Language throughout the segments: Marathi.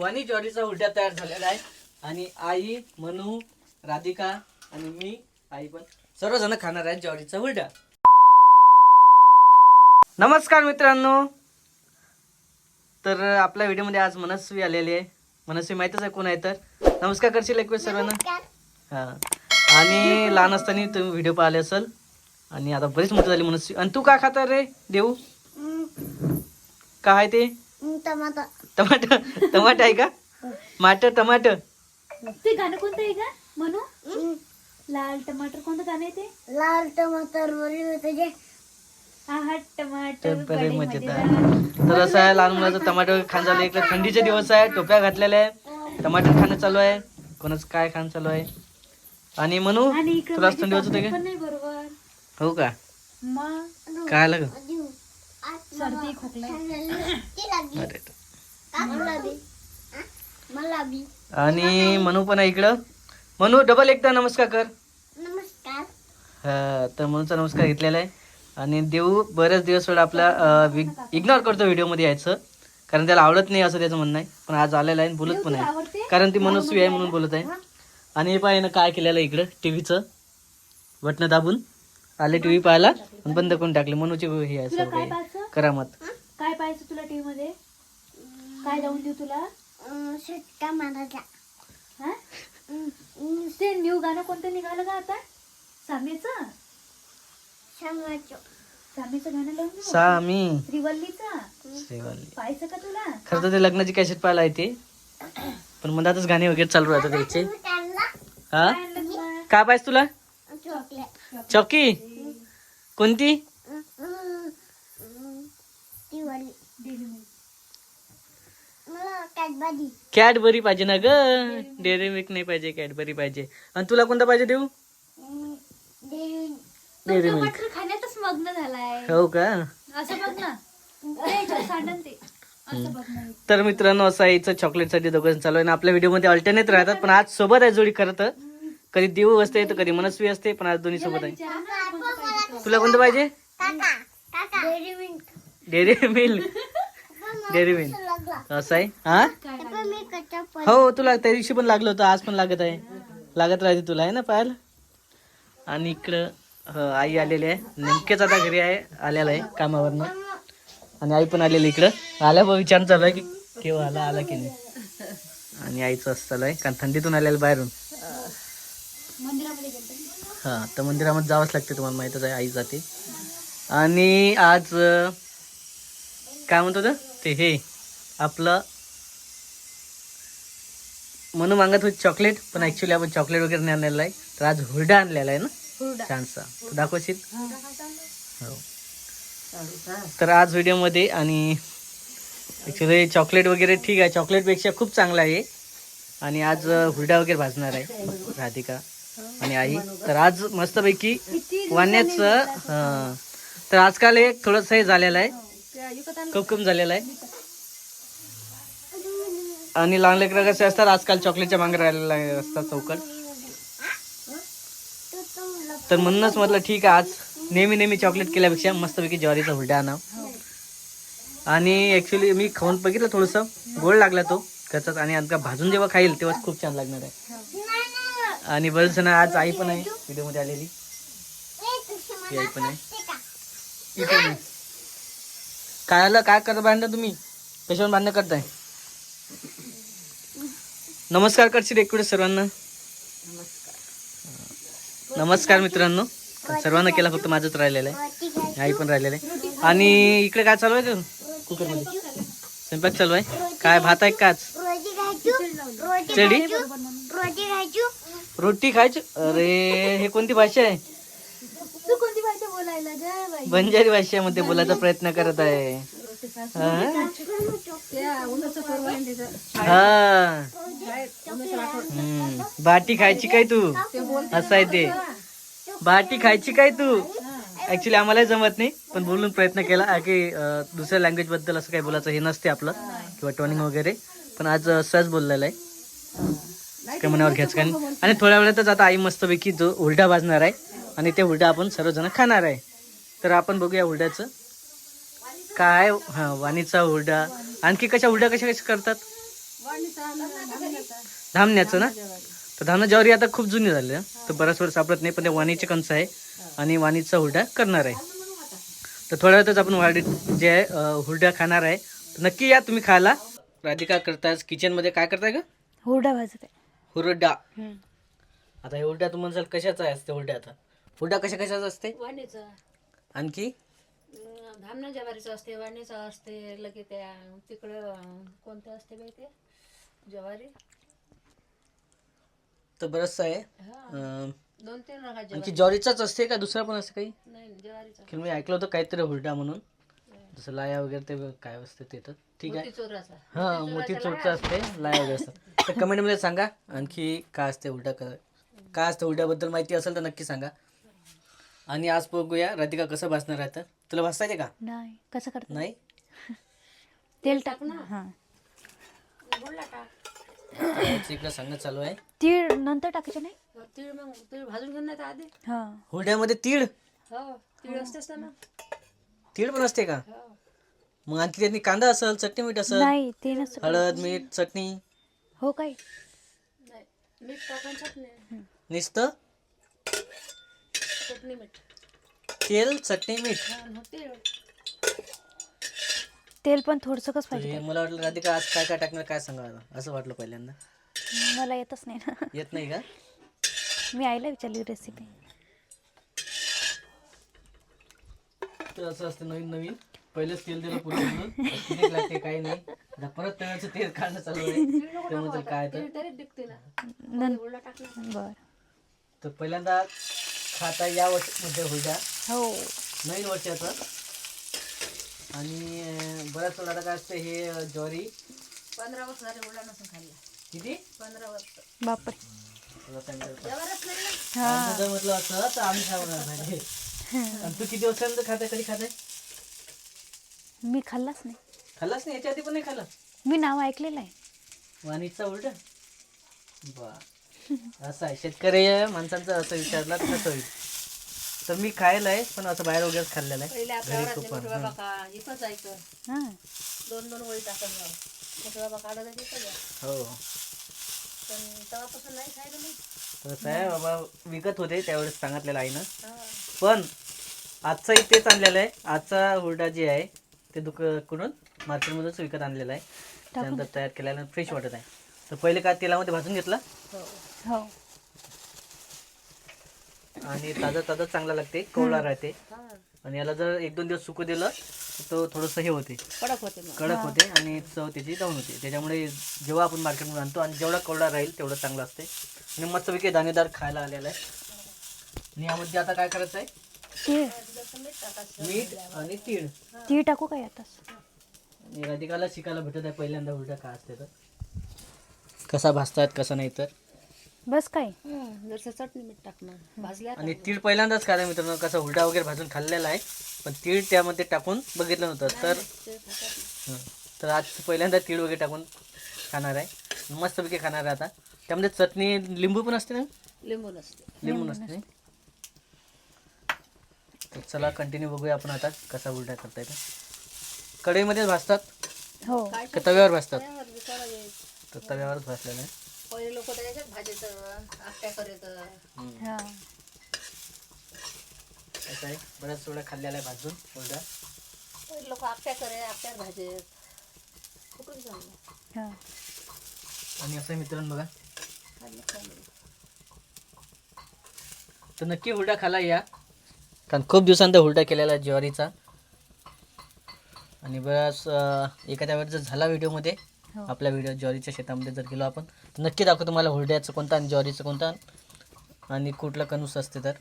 वाणी ज्वारीचा उलट्या तयार झालेला आहे. आणि आई मनू राधिका आणि मी आई पण सर्वजण खाणार आहेत ज्वारीचा उलट्या. नमस्कार मित्रांनो. तर आपल्या व्हिडिओमध्ये आज मनस्वी आलेली आहे. मनस्वी माहितच आहे कोण आहे तर? नमस्कार करशील एक वेळ सर्वांना? हा. आणि लहान असताना तुम्ही व्हिडिओ पाहिले असेल. आणि आता बरीच मोठी झाली मनस्वी. आणि तू काय खाता रे देऊ? काय आहे ते? टमाटर. टमाटर टमाटर आहे का? माट टमाटर ते गाणं कोणतं आहे का म्हणू लाल टमाटर कोणतं गाणं आहे ते? लाल टमाटर वरील त्याचे तर असं आहे लहान मुलाचं टमाटर खाणं चालू आहे. थंडीचे दिवस आहे टोप्या घातलेल्या आहे. टमाटर खाणं चालू आहे. कोणाचं काय खाणं चालू आहे? आणि म्हणू तुला थंडी वाजत का? हो का? मग? काय आलं ग? सर्दी खोकला. आणि मनू पण आहे इकडं. मनू डबल एकदा नमस्कार कर. नमस्कार. हा, तर मनूचा नमस्कार घेतलेला आहे. आणि देऊ बरेच दिवस वेळ आपला इग्नोर करतो व्हिडिओमध्ये यायचं. कारण त्याला आवडत नाही असं त्याचं म्हणणं आहे. पण आज आलेलं आहे आणि बोलत पण आहे. कारण ती मनस्वी आहे म्हणून बोलत आहे. आणि हे पाहिजे ना काय केलेलं आहे इकडं टीव्हीचं. बटणं दाबून. आले टीव्ही पाहायला आणि बंद करून टाकले. मनूची हे आहे करामत. काय पाहायचं तुला टीव्ही मध्ये काय लावून देऊ तुला? अं, षटका मारायचा हा? ते न्यू गाणं कोणतं निघालं का आता? सामीचं सांगायचं सामीचं गाणं लावून देऊ? सामी. श्रीवल्लीचं श्रीवल्ली. पाहायचं का तुला? खरं तर ते लग्नाची कॅसेट पाहायला येते पण मधातच गाणे वगैरे चालू राहतात त्याचे. हा? काय पाहिजे तुला? चौकी? कोणती अं, अं, अं, ती वाली डेली मिल्क. मला कॅडबरी. कॅडबरी पाहिजे ना ग? डेअरी मिल्क नाही पाहिजे कॅडबरी पाहिजे. आणि तुला कोणता पाहिजे देऊ? Dairy milk. खाण्यातच मग्न झालाय. हो का? असं बघ ना. ना. तर मित्रांनो असं आहे इथं चॉकलेटसाठी दोघं चालू आहे. आणि आपल्या व्हिडिओमध्ये अल्टरनेट राहतात पण आज सोबत आहे जोडी खरं तर. कधी देऊ असते तर कधी मनस्वी असते पण आज दोन्ही सोबत आहे. ना तुला कोणतं पाहिजे? काका काका. Dairy Milk. Dairy Milk. Dairy Milk. असं आहे? हा? हो तुला त्या दिवशी पण लागलं होतं आज पण लागत आहे. लागत राहते तुला आहे ना पाहायला आणि इकडं आई आलेली आहे. नेमकेच आता घरी आहे आलेला आहे कामावरनं. आणि आई पण आलेली इकडं. आल्या बघ विचार चालू आहे की केव्हा आला आला की नाही. आणि आईचं असं चालू आहे कारण थंडीतून आलेलं बाहेरून. हां तर मंदिरामध्ये जावंच लागते तुम्हाला माहीतच आहे आई जाते. आणि आज काय म्हणतो ते हे. आपलं म्हणून मागत होती चॉकलेट पण ऍक्च्युली आपण चॉकलेट वगैरे नाही आणलेलं आहे. तर आज हुरडा आणलेला आहे ना? छानसा. दाखवशील? हो. तर आज व्हिडिओमध्ये आणि ॲक्च्युली चॉकलेट वगैरे ठीक आहे. चॉकलेटपेक्षा खूप चांगला आहे. आणि आज हुरडा वगैरे भाजणार आहे. राधिका आणि आई. तर आज मस्तपैकी वाण्याचं हां. तर आजकाल एक थोडंसं हे झालेलं आहे. कमकम झालेलं आहे. आणि लहान लेकरं कसे असतात? आजकाल चॉकलेटच्या मागे राहिलेले असतात चौकट. तर म्हणूनच म्हटलं ठीक आहे आज नेहमी नेहमी चॉकलेट केल्यापेक्षा मस्तपैकी ज्वारीचा हुलड्या आणा. आणि ॲक्च्युली मी खाऊन बघितलं थोडंसं. गोड लागला तो कचाच आणि आता भाजून जेव्हा खाईल तेव्हाच खूप छान लागणार आहे. आणि बरेच जण आज आई पण आहे. व्हिडिओमध्ये आलेली. ही आई पण आहे. पण आहे. काय आलं? काय करता बांधलं तुम्ही? कशावर भांडणं करताय? नमस्कार करशील एक वेळेस सर्वांना? नमस्कार. मित्रांनो. सर्वांना केला फक्त माझंच राहिलेलं आहे. आई पण राहिलेलं आहे. आणि इकडे काय चालू आहे कुकरमध्ये. स्वयंपाक चालू आहे. काय भात आहे काच रोटी खायचू? रोटी चडी? रोटी खायचू? अरे हे कोणती भाषा आहे? बंजारी भाषेमध्ये बोलायचा प्रयत्न करत आहे. हा? हम्म. बाटी खायची काय तू? असं आहे ते. बाटी खायची काय तू? ऍक्च्युली आम्हालाही जमत नाही पण बोलून प्रयत्न केला. की दुसऱ्या लँग्वेजबद्दल असं काही बोलायचं हे नसते आपलं किंवा टॉनिंग वगैरे. पण आज सहज बोललेलं आहे. काय मनावर घ्यायचं कारण. आणि थोड्या वेळातच आता आई मस्तपैकी जो उलटा भाजणार आहे आणि ते उलटा आपण सर्वजण खाणार आहे. तर आपण बघूया उलट्याचं. काय हा वाणीचा हुरडा आणखी कशा हुरडा कशा कशा करतात? धामण्याचं ना? तर धामणा ज्वारी आता खूप जुनी झाली आहे. तर बराच वेळ सापडत नाही पण ते वाणीचे कंस आहे आणि वाणीचा हुरडा करणार आहे. तर थोड्या वेळातच आपण वाडी जे आहे हुरडा खाणार आहे. तर नक्की या तुम्ही खायला. राधिका करताय किचनमध्ये काय करताय का हुरडा भाजत. आहे हुरडा. आता हे हुरडा तुम्ही म्हणसाल कशाचा आहे असते हुरडा आता हुरडा कशा कशाचा असते? वाणीचं. आणखी? धामणा ज्वारीचं असते वाणीचं असते लगे त्या तिकडं कोणतं असते बाई ते? ज्वारी? तर बरंचसं आहे. हा. अं, दोन तीन रंगा आणखी ज्वारी ज्वारीचाच असते का? दुसरा पण असते काही? नाही ज्वारीचं. की मी ऐकलं होतं काहीतरी हुरडा म्हणून. जसं लाया वगैरे ते काय असते ते तर. ठीक आहे. मोती चोराचा. हा मोठी चोरचं असते लाया वगैरे असतं तर कमेंटमध्ये सांगा आणखी काय असते उलटा क काय असतं उलट्याबद्दल माहिती असेल तर नक्की सांगा. आणि आज बघूया राधिका कसं भासणार आहे तर. तुला भासता येते का? नाही कसं करतात नाही? तेल टाक ना. हा. बोलला टाक. इकडं सांगणं चालू आहे. तीळ नंतर टाकायचं नाही? तीळ मग तीळ भाजून घेऊन नाही आधी. हा. हुरड्यामध्ये तीळ? हो तीळ असतेच ना तीळ पण असते का? हो. मग आणखी त्यांनी कांदा असेल चटणी मीठ असेल? नाही ते नसतं. हळद मीठ चटणी? हो काय नाही मीठ टाकून चटणी. नुसतं? चटणी मीठ. तेल चटणी मीठ? हा मग तीळ. तेल पण थोडंसं कसं पाहिजे मला वाटलं राधिका आज काय काय टाकणार काय सांगा? असं वाटलं पहिल्यांदा? मला येतच नाही ना. येत नाही का? मी आईला विचारली रेसिपी तर असं असतं नवीन नवीन. पहिलेच तेल दिलं पुढे किती लागते काही नाही. आता परत तव्याचं तेल काढणं चालू आहे. ते म्हणतात काय तर. बर. तर पहिल्यांदा खाता या वर्षमध्ये हुरडा हो. नवीन वर्षाचं आणि बऱ्याच वेळा काय असतं हे ज्वारी. पंधरा वर्ष झाले बोलला नसून खाल्ला. किती? पंधरा वर्ष. बापरे. तुला सांगितलं. जेवणच नाही ना. हा. आमचं जर म्हटलं असं तर आम्ही काय म्हणणार नाही आणि तू किती वर्षानंतर खाताय कधी खाताय मी खाल्लाच नाही. खाल्लाच नाही? याच्या आधी पण नाही खाल्ला? मी नाव ऐकलेलं आहे. वाणीचा उलटा? बा. असं आहे. शेतकरी माणसांचं असं विचारला तर कसं होईल. तर मी खायला आहे पण असं बाहेर वगैरे खाल्लेलं आहे. पहिले आपल्या घरी खूप मोठे बाबा का इथं जायचं हा. दोन दोन वळी टाकत मोठे बाबा इथं जा. हो. पण तेव्हापासून नाही खायला नाही तसं आहे बाबा विकत होते त्यावेळेस सांगितलेलं आहे ना हा. पण आजचा इथेच आणलेलं आहे. आजचा हुरडा जे आहे ते दुक कुठून? मार्केटमधूनच विकत आणलेला आहे. त्यानंतर तयार केलेला फ्रेश वाटत आहे. तर पहिले काय तेलामध्ये भाजून घेतला? हो. हो. आणि ताजा ताजा चांगला लागते कवळा राहते. आणि याला जर एक दोन दिवस सुकू दिलं तर तो थोडंसं हे होते. कडक होते कडक होते आणि चव त्याची डाऊन होते. त्याच्यामुळे जेव्हा आपण मार्केटमध्ये आणतो आणि जेवढा कोरडा राहील तेवढं चांगलं असते. आणि मस्तपैकी दाणेदार खायला आलेला आहे. आणि यामध्ये आता काय करायचं आहे? तीळ. मीठ आणि तीळ. तीळ टाकू काय आणि राधिकाला शिकायला भेटत आहे पहिल्यांदा उलटा काय असते तर. कसा भाजतात कसं नाही तर. बस काय? जरासं चटणी मीठ टाकणं भाजल्या आणि तीळ पहिल्यांदाच खायला मित्रांनो. कसा उलटा वगैरे भाजून खाल्लेला आहे पण तीळ त्यामध्ये टाकून बघितलं नव्हतं. तर हं. तर आज पहिल्यांदा तीळ वगैरे टाकून खाणार आहे. मस्तपैकी खाणार आहे आता. त्यामध्ये चटणी लिंबू पण असते ना? लिंबू नसते. लिंबू नसते. तर चला कंटिन्यू बघूया आपण आता कसा उलटा करता येतो कढईमध्येच भाजतात हो. का तव्यावर भाजतात. तर तव्यावरच भाजलेलं आहे. पहिले लोक त्याच्यात भाजीचं आट्या करायचं हं. हा. असं आहे? बऱ्याच वेळा खाल्लेला आहे भाजून उलटा पहिले लोक आट्या करे आट्यात भाजेत. कुठून चांगलं हा. आणि असं मित्रांनो बघा. खाल्लं खाल्लं. तर नक्की हुरडा खाला या. कारण खूप दिवसांत हुरडा केलेला आहे ज्वारीचा. आणि बराच अं, एखाद्या वेळेस जर झाला व्हिडिओमध्ये हो. आपल्या व्हिडिओ ज्वारीच्या शेतामध्ये जर गेलो आपण नक्की दाखवतो तुम्हाला हुरड्याचं कोणता आणि ज्वारीचं कोणता आणि कुठला कणूस असते तर.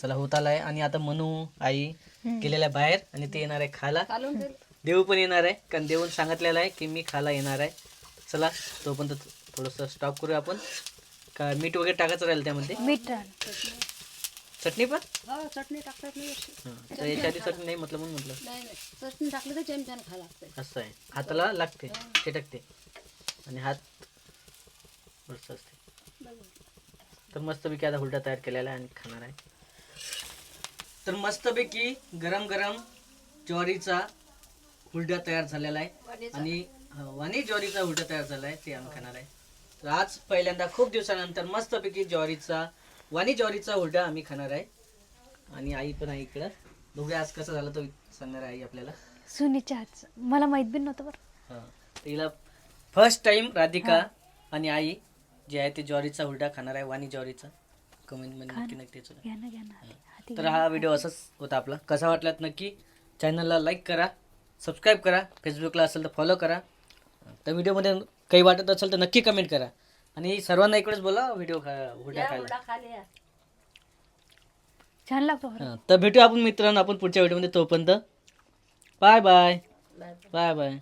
चला होत आलाय. आणि आता मनू आई गेलेल्या बाहेर आणि ते येणार आहे खायला. देव पण येणार आहे कारण देऊन सांगितलेलं आहे की मी खायला येणार आहे. चला तोपर्यंत थोडंसं स्टॉप करूया आपण. का मीठ वगैरे टाकायचं राहील त्यामध्ये? मीठ चटणी पण? हो चटणी टाकतात. हां. तर याच्या आधी चटणी नाही म्हटलं म्हणून म्हटलं. नाही नाही. चटणी टाकली तर चमच्यानं खा लागते असं आहे. हाताला लागते. चिटकते आणि हात वरचं असते. तर मस्तपैकी आता हुलटा तयार केलेला आहे आणि खाणार आहे. तर मस्तपैकी गरम गरम ज्वारीचा हुरडा तयार झालेला आहे. आणि हा, वाणी ज्वारीचा हुरडा तयार झाला आहे. ते आम्ही खाणार आहे. तर आज पहिल्यांदा खूप दिवसानंतर मस्तपैकी ज्वारीचा वाणी ज्वारीचा हुरडा आम्ही खाणार आहे. आणि आई पण आहे इकडं. बघूया आज कसं झालं तो सांगणार आहे आई आपल्याला. सुनीच्या हातचं मला माहीत बी नव्हतं बरं. हा. हिला फर्स्ट टाइम राधिका आणि आई जे आहे ते ज्वारीचा हुरडा खाणार आहे वाणी ज्वारीचा. कमेंटमध्ये नक्की नक्की विचारा. घ्या ना घ्या ना. हाती तर हा व्हिडिओ असाच होता आपला. कसा वाटलात नक्की? चॅनलला लाईक करा. सबस्क्राईब करा. फेसबुकला असेल तर फॉलो करा. तर व्हिडिओमध्ये काही वाटत असेल तर नक्की कमेंट करा. आणि सर्वांना इकडेच बोला व्हिडिओ खा हुरडा खायला हुरडा खाली. छान लागतो. हा, तर भेटू आपण मित्रांनो आपण पुढच्या व्हिडिओमध्ये तोपर्यंत बाय बाय. Bye bye